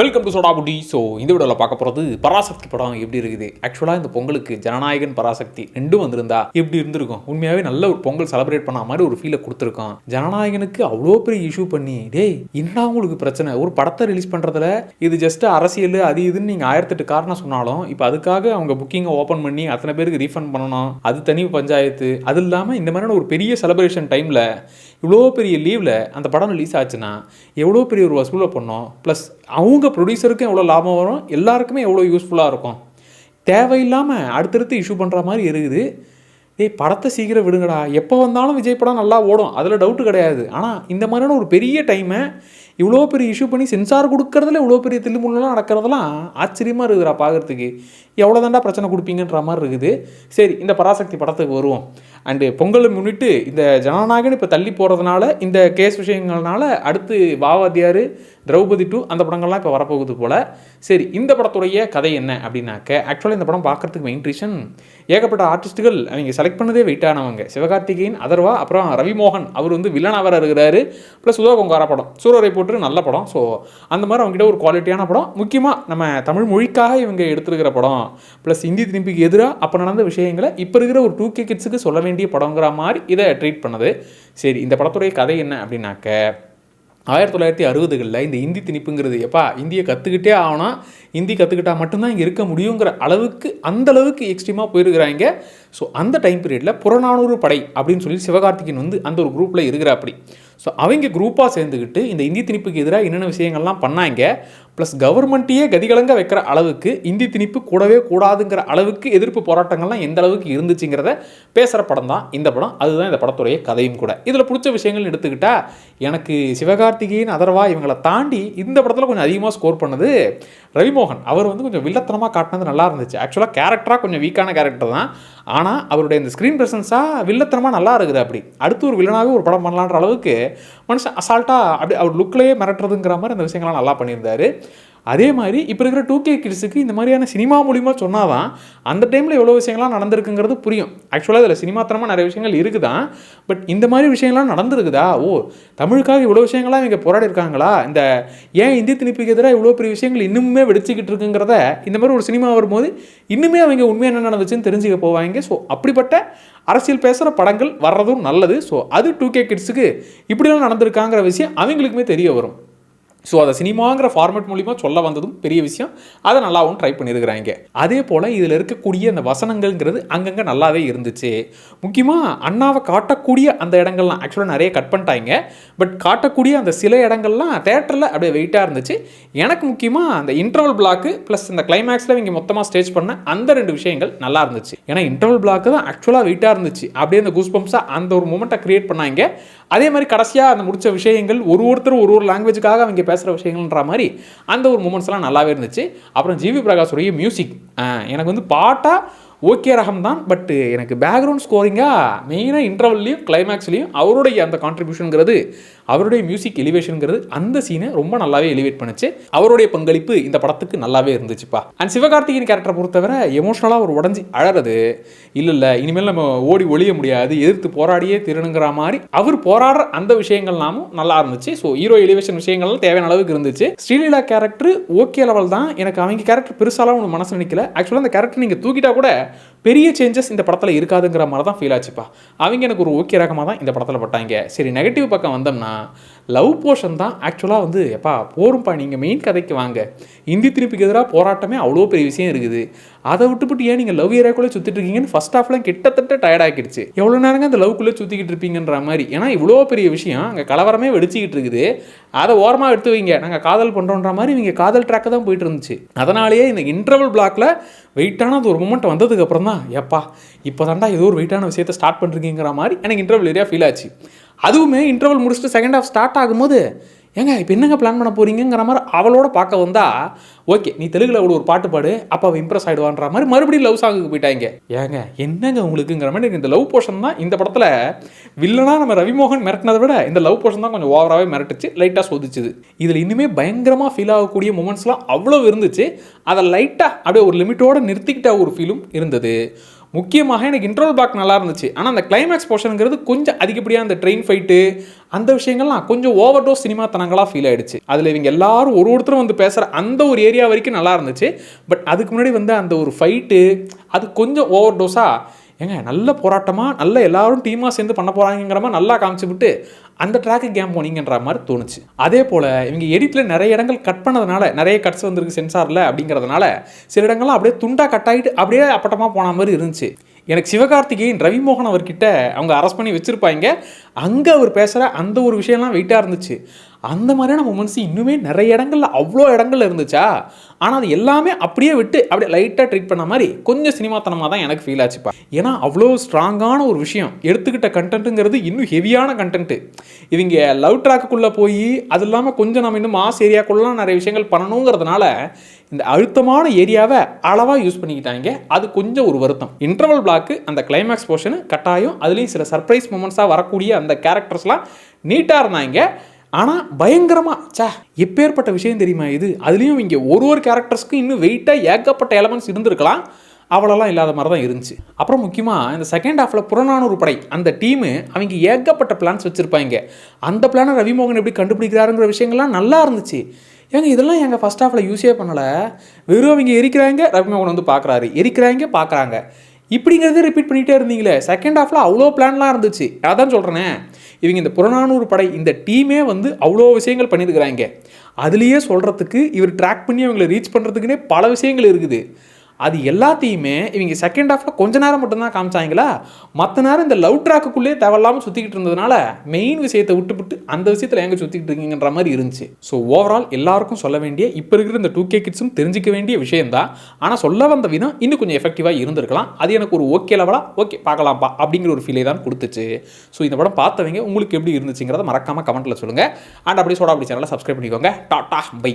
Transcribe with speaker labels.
Speaker 1: Welcome to சோடாபுடி so இந்த வீடியோவில் பார்க்க போகிறது பராசக்தி படம் எப்படி இருக்குது? ஆக்சுவலாக இந்த பொங்கலுக்கு ஜனநாயகன் பராசக்தி ரெண்டும் வந்திருந்தா எப்படி இருந்திருக்கும்? உண்மையாகவே நல்ல ஒரு பொங்கல் செலிப்ரேட் பண்ண மாதிரி ஒரு ஃபீலை கொடுத்துருக்கோம் ஜனநாயகனுக்கு அவ்வளோ பெரிய இஷ்யூ பண்ணி டேய் என்னடா உங்களுக்கு பிரச்சனை? ஒரு படத்தை ரிலீஸ் பண்ணுறதுல இது ஜஸ்ட் அரசியல் அது இதுன்னு நீங்கள் ஆயிரத்தெட்டு காரணம் சொன்னாலும் இப்போ அதுக்காக அவங்க புக்கிங்கை ஓப்பன் பண்ணி அத்தனை பேருக்கு ரீஃபண்ட் பண்ணணும். அது தனி பஞ்சாயத்து. அது இல்லாமல் இந்த மாதிரியான ஒரு பெரிய செலிப்ரேஷன் டைமில் இவ்வளோ பெரிய லீவில் அந்த படம் ரிலீஸ் ஆச்சுன்னா எவ்வளோ பெரிய ஒரு வசூலை பண்ணோம்? ப்ளஸ் அவங்க ப்ரொடியூசருக்கும் எவ்வளோ லாபம் வரும்? எல்லாருக்குமே எவ்வளோ யூஸ்ஃபுல்லாக இருக்கும்? தேவையில்லாமல் அடுத்தடுத்து இஷ்யூ பண்ணுற மாதிரி இருக்குது ஏய் படத்தை சீக்கிரம் விடுங்கடா. எப்போ வந்தாலும் விஜய் படம் நல்லா ஓடும். அதில் டவுட்டு கிடையாது. ஆனால் இந்த மாதிரியான ஒரு பெரிய டைமை இவ்வளோ பெரிய இஷ்யூ பண்ணி சென்சார் கொடுக்கறதுல இவ்வளோ பெரிய தில்லுமுள்ளலாம் நடக்கிறதெல்லாம் ஆச்சரியமாக இருக்குதுடா பார்க்குறதுக்கு எவ்வளோ தாண்டா பிரச்சனை கொடுப்பீங்கன்ற மாதிரி இருக்குது. சரி இந்த பராசக்தி படத்துக்கு வருவோம். அண்டு பொங்கலை முன்னிட்டு இந்த ஜனநாயகன் இப்போ தள்ளி போகிறதுனால இந்த கேஸ் விஷயங்கள்னால அடுத்து வாவாத்தியார் திரௌபதி டூ அந்த படங்கள்லாம் இப்போ வரப்போகுது போல். சரி இந்த படத்துடைய கதை என்ன அப்படின்னாக்க ஆக்சுவலாக இந்த படம் பார்க்குறதுக்கு மெயின் ரீசன் ஏகப்பட்ட ஆர்டிஸ்ட்டுகள் அவங்க செலக்ட் பண்ணதே வெயிட்டானவங்க சிவகார்த்திகேயன் அதர்வா அப்புறம் ரவிமோகன் அவர் வந்து வில்லனாக வர இருக்கிறாரு. ப்ளஸ் உதவகொங்கார படம். சூரரை போட்டு நல்ல படம். ஸோ அந்த மாதிரி அவங்ககிட்ட ஒரு குவாலிட்டியான படம். முக்கியமாக நம்ம தமிழ் மொழிக்காக இவங்க எடுத்துருக்கிற படம். ப்ளஸ் இந்தி திரும்பிக்கு எதிராக அப்போ நடந்த விஷயங்களை இப்போ இருக்கிற ஒரு டூ கே கிட்ஸுக்கு சொல்ல வேண்டிய படங்கிற மாதிரி இதை ட்ரீட் பண்ணது. சரி இந்த படத்துடைய கதை என்ன அப்படின்னாக்க ஆயிரத்தி தொள்ளாயிரத்தி அறுபதுகளில் இந்த இந்தி திணிப்புங்கிறது எப்பா இந்தியை கற்றுக்கிட்டே ஆகணும். இந்தி கற்றுக்கிட்டா மட்டும்தான் இங்கே இருக்க முடியுங்கிற அளவுக்கு அந்த அளவுக்கு எக்ஸ்ட்ரீமாக போயிருக்கிறாங்க. ஸோ அந்த டைம் பீரியடில் புறநானூறு படை அப்படின்னு சொல்லி சிவகார்த்திகேயன் வந்து அந்த ஒரு குரூப்பில் இருக்கிறாப்படி. ஸோ அவங்க குரூப்பாக சேர்ந்துக்கிட்டு இந்த இந்தி திணிப்புக்கு எதிராக என்னென்ன விஷயங்கள்லாம் பண்ணாங்க? ப்ளஸ் கவர்மெண்ட்டையே கதிகலங்க வைக்கிற அளவுக்கு இந்தி திணிப்பு கூடவே கூடாதுங்கிற அளவுக்கு எதிர்ப்பு போராட்டங்கள்லாம் எந்த அளவுக்கு இருந்துச்சுங்கிறத பேசுகிற படம் தான் இந்த படம். அதுதான் இந்த படத்துடைய கதையும் கூட. இதில் பிடிச்ச விஷயங்கள் எடுத்துக்கிட்டால் எனக்கு சிவகார்த்திகேயன் அதர்வா இவங்களை தாண்டி இந்த படத்தில் கொஞ்சம் அதிகமாக ஸ்கோர் பண்ணது ரவிமோகன். அவர் வந்து கொஞ்சம் வில்லத்தனமாக காட்டினது நல்லா இருந்துச்சு. ஆக்சுவலாக கேரக்டராக கொஞ்சம் வீக்கான கேரக்டர் தான். ஆனால் அவருடைய இந்த ஸ்க்ரீன் ப்ரெசன்ஸாக வில்லத்தனமாக நல்லா இருக்குது அப்படி. அடுத்து ஒரு வில்லனாகவே ஒரு படம் பண்ணலான்ற அளவுக்கு மனுஷன் அசால்ட்டாக அப்படி அவர் லுக்லேயே மிரட்டுறதுங்கிற மாதிரி அந்த விஷயங்கள்லாம் நல்லா பண்ணியிருந்தார். அதே மாதிரி இப்போ இருக்கிற டூ கே கிட்ஸுக்கு இந்த மாதிரியான சினிமா மூலிமா சொன்னாதான் அந்த டைமில் எவ்வளோ விஷயங்கள்லாம் நடந்திருக்குங்கிறது புரியும். ஆக்சுவலாக இதில் சினிமாத்தனமாக நிறைய விஷயங்கள் இருக்குதான். பட் இந்த மாதிரி விஷயங்கள்லாம் நடந்திருக்குதா? ஓ தமிழுக்காக இவ்வளோ விஷயங்கள்லாம் இவங்க போராடி இருக்காங்களா? இந்த ஏன் இந்தி திணிப்புக்கு எதிராக இவ்வளோ பெரிய விஷயங்கள் இன்னுமே வெடிச்சிக்கிட்டு இருக்குங்கிறத இந்த மாதிரி ஒரு சினிமா வரும்போது இன்னுமே அவங்க உண்மை என்ன நடந்துச்சுன்னு தெரிஞ்சுக்க போவாங்க. ஸோ அப்படிப்பட்ட அரசியல் பேசுகிற படங்கள் வர்றதும் நல்லது. ஸோ அது டூ கே கிட்ஸுக்கு இப்படிலாம் நடந்திருக்காங்கிற விஷயம் அவங்களுக்குமே தெரிய வரும். ஸோ அதை சினிமாங்கிற ஃபார்மேட் மூலிமா சொல்ல வந்ததும் பெரிய விஷயம். அதை நல்லாவும் ட்ரை பண்ணியிருக்கிறாங்க. அதே போல் இதில் இருக்கக்கூடிய அந்த வசனங்கள்ங்கிறது அங்கங்கே நல்லாவே இருந்துச்சு. முக்கியமாக அண்ணாவை காட்டக்கூடிய அந்த இடங்கள்லாம் ஆக்சுவலாக நிறைய கட் பண்ணிட்டாங்க. பட் காட்டக்கூடிய அந்த சில இடங்கள்லாம் தேட்டரில் அப்படியே வெயிட்டாக இருந்துச்சு. எனக்கு முக்கியமாக அந்த இன்டர்வல் பிளாக்கு ப்ளஸ் இந்த கிளைமேக்ஸில் இங்கே மொத்தமாக ஸ்டேஜ் பண்ண அந்த ரெண்டு விஷயங்கள் நல்லா இருந்துச்சு. ஏன்னா இன்டர்வல் பிளாக்கு தான் ஆக்சுவலாக வெயிட்டாக இருந்துச்சு. அப்படியே அந்த கூஸ்பம்ஸாக அந்த ஒரு மூமெண்ட்டை க்ரியேட் பண்ணாங்க. அதே மாதிரி கடைசியாக அந்த முடித்த விஷயங்கள் ஒரு ஒருத்தர் ஒரு ஒரு லாங்குவேஜுக்காக அவங்க பேசுகிற விஷயங்கள்ன்ற மாதிரி அந்த ஒரு மூமெண்ட்ஸ்லாம் நல்லாவே இருந்துச்சு. அப்புறம் ஜிவி பிரகாஷுடைய மியூசிக் எனக்கு வந்து பாட்டாக ஓகே ரகம் தான் பட்டு எனக்கு பேக்ரவுண்ட் ஸ்கோரிங்காக மெயினாக இன்டர்வல்லையும் கிளைமேக்ஸ்லையும் அவருடைய அந்த கான்ட்ரிபியூஷனுங்கிறது அவருடைய மியூசிக் எலிவேஷனுங்கிறது அந்த சீனை ரொம்ப நல்லாவே எலிவேட் பண்ணுச்சு. அவருடைய பங்களிப்பு இந்த படத்துக்கு நல்லாவே இருந்துச்சுப்பா. அண்ட் சிவகார்த்திகேயன் கேரக்டரை பொறுத்தவரை எமோஷனலாக ஒரு உடஞ்சி அழறது. இல்லை இல்லை இனிமேல் நம்ம ஓடி ஒழிய முடியாது எதிர்த்து போராடியே திருணுங்கிற மாதிரி அவர் போராடுற அந்த விஷயங்கள்லாமும் நல்லா இருந்துச்சு. ஸோ ஹீரோ எலிவேஷன் விஷயங்கள்லாம் தேவையான அளவுக்கு இருந்துச்சு. ஸ்ரீலீலா கேரக்டர் ஓகே லெவல் தான். எனக்கு அவங்க கேரக்டர் பெருசாலாம் ஒன்று மனசு நினைக்கல ஆக்சுவலாக அந்த கேரக்டர் நீங்கள் தூக்கிட்டா கூட பெரிய சேஞ்சஸ் இந்த படத்தில் இருக்காதுங்கிற மாதிரி தான் ஃபீல் ஆச்சுப்பா. அவங்க எனக்கு ஒரு ஓகே ரகமாக தான் இந்த படத்தில் பட்டாங்க. சரி நெகட்டிவ் பக்கம் வந்தோம்னா லவ் போர்ஷன் தான் ஆக்சுவலாக வந்து எப்பா போரும்ப்பா நீங்கள் மெயின் கதைக்கு வாங்க. இந்தி திருப்பிக்கு எதிராக போராட்டமே அவ்வளோ பெரிய விஷயம் இருக்குது. அதை விட்டுவிட்டு ஏன் நீங்கள் லவ் ஏரியாக்குள்ளே சுற்றிட்டு இருக்கீங்கன்னு ஃபஸ்ட் ஆஃப்லாம் கிட்டத்தட்ட டயர்ட் ஆகிடுச்சு எவ்வளோ நேரங்க அந்த லவ்க்குள்ளே சுற்றிக்கிட்டு இருப்பீங்கன்ற மாதிரி? ஏன்னா இவ்வளோ பெரிய விஷயம் அங்கே கலவரமே வெடிச்சிக்கிட்டு இருக்குது. அதை ஓரமாக எடுத்து வைங்க. நாங்கள் காதல் பண்ணுறோன்ற மாதிரி இவங்க காதல் ட்ராக்கு தான் போயிட்டு இருந்துச்சு. அதனாலேயே இந்த இன்டர்வல் பிளாக்ல வெயிட்டான அது ஒரு மூமெண்ட் வந்ததுக்கு அப்புறம் தான் எப்பா இப்போ தாண்டா ஏதோ ஒரு வெயிட்டான விஷயத்தை ஸ்டார்ட் பண்ணுறீங்கிற மாதிரி எனக்கு இன்டர்வல் ஏரியா ஃபீல் ஆச்சு. அதுவுமே இன்டர்வல் முடிச்சுட்டு செகண்ட் ஹாஃப் ஸ்டார்ட் ஆகும்போது ஏங்க இப்போ என்னங்க பிளான் பண்ண போகிறீங்கிற மாதிரி அவளோட பார்க்க வந்தா ஓகே நீ தெலுங்குல அவ்வளோ ஒரு பாட்டு பாடு அப்போ அவள் இம்ப்ரெஸ் ஆகிடுவான்ற மாதிரி மறுபடியும் லவ் சாங்குக்கு போயிட்டாங்க. ஏங்க என்னங்க உங்களுக்குங்கிற மாதிரி இந்த லவ் போர்ஷன் தான் இந்த படத்தில் வில்லனா நம்ம ரவிமோகன் மிரட்டினதை விட இந்த லவ் போர்ஷன் தான் கொஞ்சம் ஓவராகவே மிரட்டுச்சு லைட்டாக சொதிச்சுது. இதில் இன்னுமே பயங்கரமாக ஃபீல் ஆகக்கூடிய மூமெண்ட்ஸ்லாம் அவ்வளோ இருந்துச்சு. அதை லைட்டாக அப்படியே ஒரு லிமிட்டோடு நிறுத்திக்கிட்ட ஒரு ஃபீலும் இருந்தது. முக்கியமாக எனக்கு இன்ட்ரோல் பேக் நல்லா இருந்துச்சு. ஆனால் அந்த கிளைமேக்ஸ் போர்ஷனுங்கிறது கொஞ்சம் அதிகப்படியாக அந்த ட்ரெயின் ஃபைட்டு அந்த விஷயங்கள்லாம் கொஞ்சம் ஓவர் டோஸ் சினிமா தனங்களாக ஃபீல் ஆயிடுச்சு. அதில் இவங்க எல்லாரும் ஒரு ஒருத்தரும் வந்து பேசுகிற அந்த ஒரு ஏரியா வரைக்கும் நல்லா இருந்துச்சு. பட் அதுக்கு முன்னாடி வந்து அந்த ஒரு ஃபைட்டு அது கொஞ்சம் ஓவர் டோஸாக ஏங்க நல்ல போராட்டமாக நல்ல எல்லாரும் டீமாக சேர்ந்து பண்ண போகிறாங்கிற மாதிரி நல்லா காமிச்சு விட்டு அந்த ட்ராக்கு கேம் போனீங்கன்ற மாதிரி தோணுச்சு. அதே போல் இவங்க எடிட்டில் நிறைய இடங்கள் கட் பண்ணதுனால நிறைய கட்ஸ் வந்திருக்கு சென்சாரில் அப்படிங்கிறதுனால சில இடங்கள்லாம் அப்படியே துண்டாக கட் ஆகிட்டு அப்படியே அப்பட்டமாக போன மாதிரி இருந்துச்சு. எனக்கு சிவகார்த்திகேயன் ரவிமோகன் அவர்கிட்ட அவங்க அரெஸ்ட் பண்ணி வச்சுருப்பாங்க. அங்கே அவர் பேசுகிற அந்த ஒரு விஷயம்லாம் வெயிட்டாக இருந்துச்சு. அந்த மாதிரியான மூமெண்ட்ஸ் இன்னுமே நிறைய இடங்கள்ல அவ்வளோ இடங்கள்ல இருந்துச்சா? ஆனால் அது எல்லாமே அப்படியே விட்டு அப்படியே லைட்டாக ட்ரீட் பண்ண மாதிரி கொஞ்சம் சினிமாத்தனமாக தான் எனக்கு ஃபீல் ஆச்சுப்பா. ஏன்னா அவ்வளோ ஸ்ட்ராங்கான ஒரு விஷயம். எடுத்துக்கிட்ட கண்டென்ட்டுங்கிறது இன்னும் ஹெவியான கண்டென்ட்டு இவங்க லவ் ட்ராக்குக்குள்ளே போய் அது இல்லாமல் கொஞ்சம் நம்ம இன்னும் மாஸ் ஏரியாக்குள்ளலாம் நிறைய விஷயங்கள் பண்ணணுங்கிறதுனால இந்த அழுத்தமான ஏரியாவை அளவாக யூஸ் பண்ணிக்கிட்டாங்க. அது கொஞ்சம் ஒரு வருத்தம். இன்டர்வல் பிளாக்கு அந்த கிளைமேக்ஸ் போர்ஷனு கட்டாயம் அதுலேயும் சில சர்ப்ரைஸ் மூமெண்ட்ஸாக வரக்கூடிய அந்த கேரக்டர்ஸ்லாம் நீட்டாக இருந்தாங்க. ஆனால் பயங்கரமாக சே எப்பேற்பட்ட விஷயம் தெரியுமா இது? அதுலேயும் இங்கே ஒரு ஒரு கேரக்டர்ஸ்க்கும் இன்னும் வெயிட்டாக ஏகப்பட்ட எலமெண்ட்ஸ் இருந்திருக்கலாம். அவ்வளோலாம் இல்லாத மாதிரி தான் இருந்துச்சு. அப்புறம் முக்கியமாக இந்த செகண்ட் ஹாஃபில் புறநானூறு படை அந்த டீமு அவங்க ஏகப்பட்ட பிளான்ஸ் வச்சுருப்பாங்க. அந்த பிளானை ரவிமோகன் எப்படி கண்டுபிடிக்கிறாருங்கிற விஷயங்கள்லாம் நல்லா இருந்துச்சு. ஏங்க இதெல்லாம் எங்கள் ஃபஸ்ட் ஹாஃபில் யூஸே பண்ணலை? வெறும் அவங்க எரிக்கிறாங்க ரவிமோகன் வந்து பார்க்குறாரு எரிக்கிறாங்க பார்க்குறாங்க இப்படிங்கிறதே ரிப்பீட் பண்ணிகிட்டே இருந்தீங்களே. செகண்ட் ஹாஃபில் அவ்வளோ பிளான்லாம் இருந்துச்சு. அதான் சொல்கிறேனே இவங்க இந்த புறநானூறு படை இந்த டீமே வந்து அவ்வளோ விஷயங்கள் பண்ணியிருக்கிறாங்க. அதுலேயே சொல்கிறதுக்கு இவர் ட்ராக் பண்ணி அவங்கள ரீச் பண்ணுறதுக்குனே பல விஷயங்கள் இருக்குது. அது எல்லாத்தையுமே இவங்க செகண்ட் ஹாஃபில் கொஞ்ச நேரம் மட்டும்தான் காமிச்சாங்களா? மற்ற நேரம் இந்த லவ் ட்ராக்குக்குள்ளேயே தேவையில்லாமல் சுற்றிக்கிட்டு இருந்ததுனால மெயின் விஷயத்தை விட்டுவிட்டு அந்த விஷயத்தில் எங்கே சுற்றிக்கிட்டு இருக்கீங்கன்ற மாதிரி இருந்துச்சு. ஸோ ஓவரால் எல்லாருக்கும் சொல்ல வேண்டிய இப்போ இருக்கிற இந்த டூ கே கிட்ஸும் தெரிஞ்சிக்க வேண்டிய விஷயம்தான். ஆனால் சொல்ல வந்த விதம் இன்னும் கொஞ்சம் எஃபெக்டிவாக இருந்திருக்கலாம். அது எனக்கு ஒரு ஓகே லெவலாக ஓகே பார்க்கலாம்ப்பா அப்படிங்கிற ஒரு ஃபீலே தான் கொடுத்துச்சு. ஸோ இந்த படம் பார்த்தவங்க உங்களுக்கு எப்படி இருந்துச்சுங்கிறத மறக்காமல் கமெண்ட்டில் சொல்லுங்கள் அண்ட் அப்படியே சோடா அப்படி சேனலை சப்ஸ்கிரைப் பண்ணிக்கோங்க. Tata bye